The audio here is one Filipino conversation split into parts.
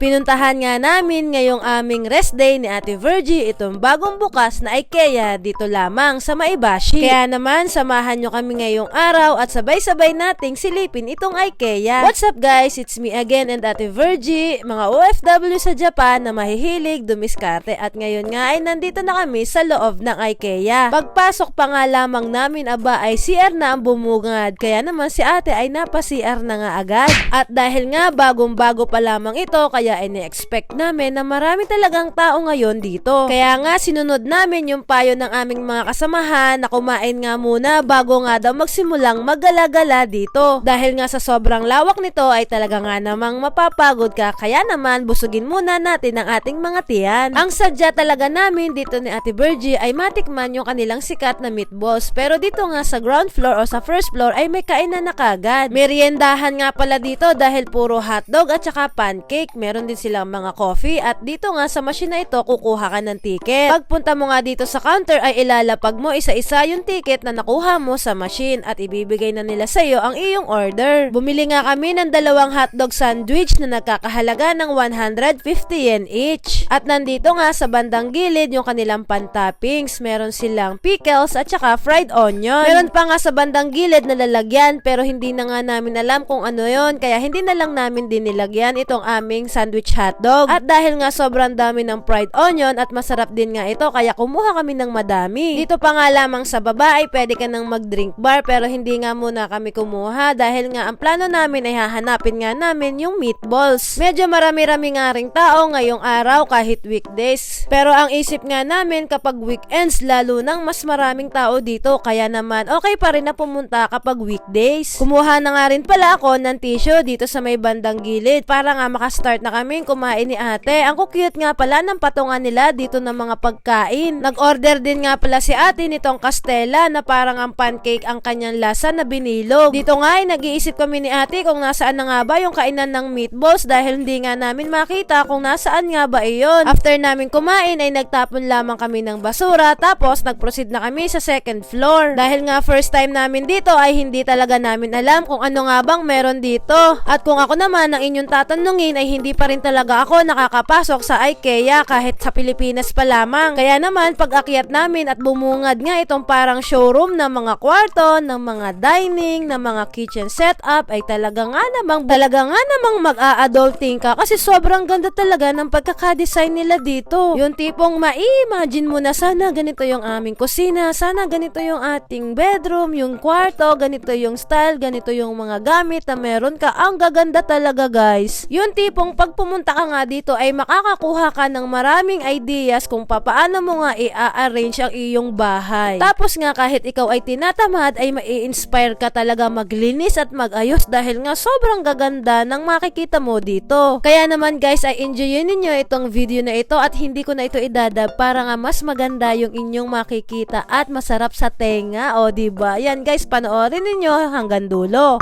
Pinuntahan nga namin ngayong aming rest day ni Ate Virgie itong bagong bukas na IKEA dito lamang sa Maibashi. Kaya naman samahan nyo kami ngayong araw at sabay-sabay nating silipin itong IKEA. What's up guys? It's me again and Ate Virgie, mga OFW sa Japan na mahihilig dumiskarte at ngayon nga ay nandito na kami sa loob ng IKEA. Pagpasok pa nga lamang namin aba ay CR na ang bumungad kaya naman si ate ay napa-CR na nga agad. At dahil nga bagong-bago pa lamang ito kaya ay expect namin na marami talagang tao ngayon dito. Kaya nga sinunod namin yung payo ng aming mga kasamahan na kumain nga muna bago nga daw magsimulang magala-gala dito. Dahil nga sa sobrang lawak nito ay talaga nga namang mapapagod ka kaya naman busugin muna natin ang ating mga tiyan. Ang sadya talaga namin dito ni Ate Virgie ay matikman yung kanilang sikat na meatballs pero dito nga sa ground floor o sa first floor ay may kainan na kagad. Meriendahan nga pala dito dahil puro hotdog at saka pancake. Meron din silang mga coffee at dito nga sa machine na ito kukuha ka ng ticket. Pagpunta mo nga dito sa counter ay ilalapag mo isa-isa yung ticket na nakuha mo sa machine at ibibigay na nila sa iyo ang iyong order. Bumili nga kami ng dalawang hotdog sandwich na nagkakahalaga ng 150 yen each. At nandito nga sa bandang gilid yung kanilang pan-toppings. Meron silang pickles at saka fried onion. Meron pa nga sa bandang gilid na lalagyan pero hindi na nga namin alam kung ano yon kaya hindi na lang namin din nilagyan itong aming sandwich hotdog. At dahil nga sobrang dami ng fried onion at masarap din nga ito kaya kumuha kami ng madami. Dito pa nga lamang sa baba ay pwede ka nang mag-drink bar pero hindi nga muna kami kumuha dahil nga ang plano namin ay hahanapin nga namin yung meatballs. Medyo marami-rami nga ring tao ngayong araw kahit weekdays. Pero ang isip nga namin kapag weekends lalo nang mas maraming tao dito kaya naman okay pa rin na pumunta kapag weekdays. Kumuha na nga rin pala ako ng tissue dito sa may bandang gilid para nga makastart na kaming kumain ni ate. Ang cute nga pala ng patungan nila dito ng mga pagkain. Nag-order din nga pala si ate nitong Castella na parang ang pancake ang kanyang lasa na binilog. Dito nga ay nag-iisip kami ni ate kung nasaan na nga ba yung kainan ng meatballs dahil hindi nga namin makita kung nasaan nga ba iyon. After namin kumain ay nagtapon lamang kami ng basura tapos nag-proceed na kami sa second floor. Dahil nga first time namin dito ay hindi talaga namin alam kung ano nga bang meron dito. At kung ako naman ang inyong tatanungin ay hindi pa rin talaga ako nakakapasok sa IKEA kahit sa Pilipinas pa lamang. Kaya naman pag akyat namin at bumungad nga itong parang showroom ng mga kwarto, ng mga dining, ng mga kitchen setup ay talaga nga namang talaga nga namang mag-a-adulting ka kasi sobrang ganda talaga ng pagkaka-design nila dito. Yung tipong ma-imagine mo na sana ganito yung aming kusina, sana ganito yung ating bedroom, yung kwarto, ganito yung style, ganito yung mga gamit na meron ka. Ang gaganda talaga guys. Yung tipong pag pumunta ka nga dito ay makakakuha ka ng maraming ideas kung papaano mo nga i-arrange ang iyong bahay. Tapos nga kahit ikaw ay tinatamad ay mai-inspire ka talaga maglinis at magayos dahil nga sobrang gaganda ng makikita mo dito. Kaya naman guys ay enjoyin ninyo itong video na ito at hindi ko na ito idadab para nga mas maganda yung inyong makikita at masarap sa tenga o ba? Yan guys panoorin ninyo hanggang dulo.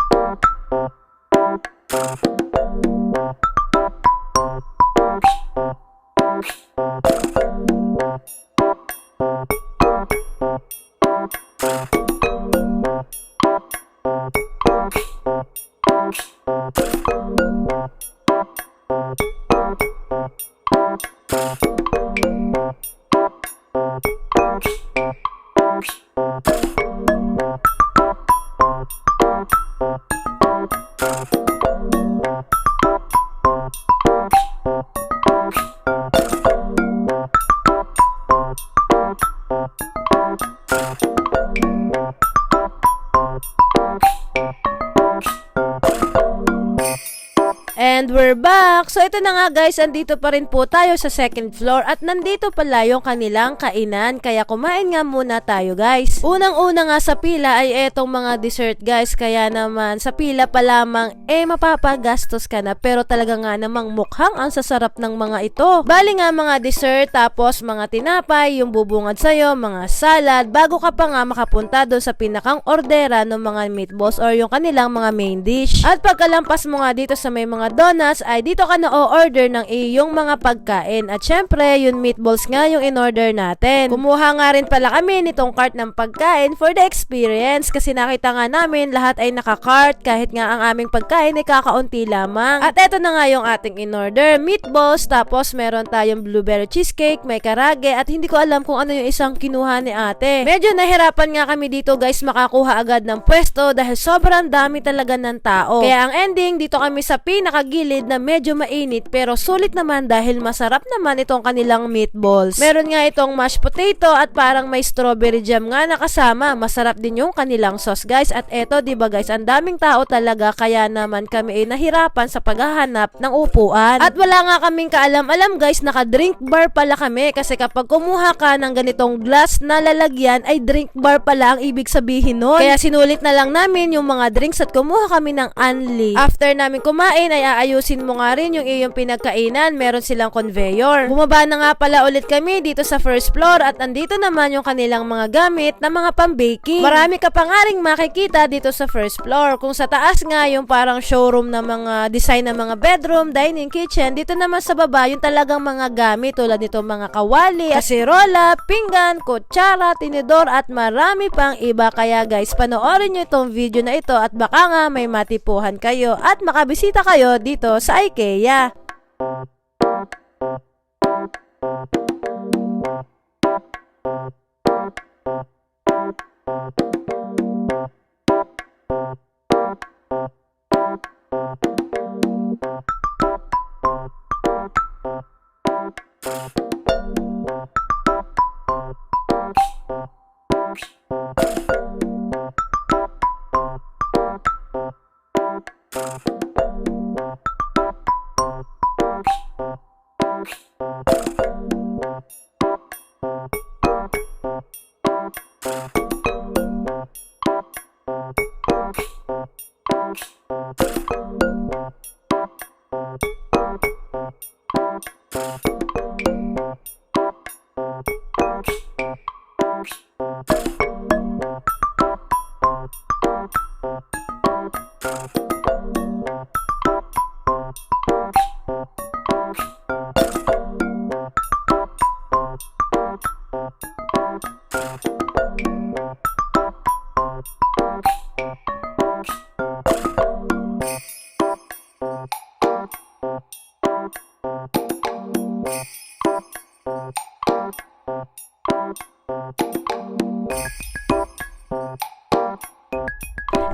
And Back! So ito na nga guys, andito pa rin po tayo sa second floor at nandito pala yung kanilang kainan kaya kumain nga muna tayo guys. Unang-una nga sa pila ay etong mga dessert guys kaya naman sa pila pa lamang eh mapapagastos ka na pero talaga nga namang mukhang ang sasarap ng mga ito. Bali nga mga dessert tapos mga tinapay, yung bubungad sa'yo, mga salad bago ka pa nga makapunta doon sa pinakang ordera ng mga meatballs or yung kanilang mga main dish. At pagkalampas mo nga dito sa may mga donuts ay dito ka na o-order ng iyong mga pagkain. At syempre, yung meatballs nga yung in-order natin. Kumuha nga rin pala kami nitong cart ng pagkain for the experience kasi nakita nga namin lahat ay naka-cart kahit nga ang aming pagkain ay kakaunti lamang. At eto na nga yung ating in-order, meatballs, tapos meron tayong blueberry cheesecake, may karage, at hindi ko alam kung ano yung isang kinuha ni ate. Medyo nahirapan nga kami dito guys makakuha agad ng pwesto dahil sobrang dami talaga ng tao. Kaya ang ending, dito kami sa pinakagilid na medyo mainit pero sulit naman dahil masarap naman itong kanilang meatballs. Meron nga itong mashed potato at parang may strawberry jam nga nakasama. Masarap din yung kanilang sauce guys. At eto, di ba guys, ang daming tao talaga kaya naman kami ay nahirapan sa paghahanap ng upuan. At wala nga kaming kaalam-alam guys, naka-drink bar pala kami kasi kapag kumuha ka ng ganitong glass na lalagyan ay drink bar pala ang ibig sabihin nun. Kaya sinulit na lang namin yung mga drinks at kumuha kami ng unli. After namin kumain ay aayusin mo nga rin yung iyong pinagkainan. Meron silang conveyor. Bumaba na nga pala ulit kami dito sa first floor at andito naman yung kanilang mga gamit na mga pang-baking. Marami ka pa nga ring makikita dito sa first floor. Kung sa taas nga yung parang showroom na mga design ng mga bedroom, dining, kitchen, dito naman sa baba yung talagang mga gamit tulad nito mga kawali, kasirola, pinggan, kutsara, tinidor at marami pang iba. Kaya guys, panoorin nyo itong video na ito at baka nga may matipuhan kayo at makabisita kayo dito sa IKEA. yeah.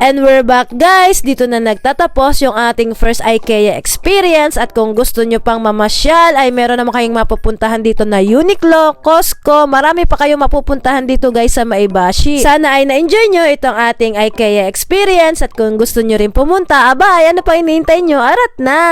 And we're back guys! Dito na nagtatapos yung ating first IKEA experience at kung gusto nyo pang mamasyal ay meron naman kayong mapupuntahan dito na Uniqlo, Costco, marami pa kayong mapupuntahan dito guys sa Maibashi. Sana ay na-enjoy nyo itong ating IKEA experience at kung gusto nyo rin pumunta, aba ano pa inihintay nyo? Arat na!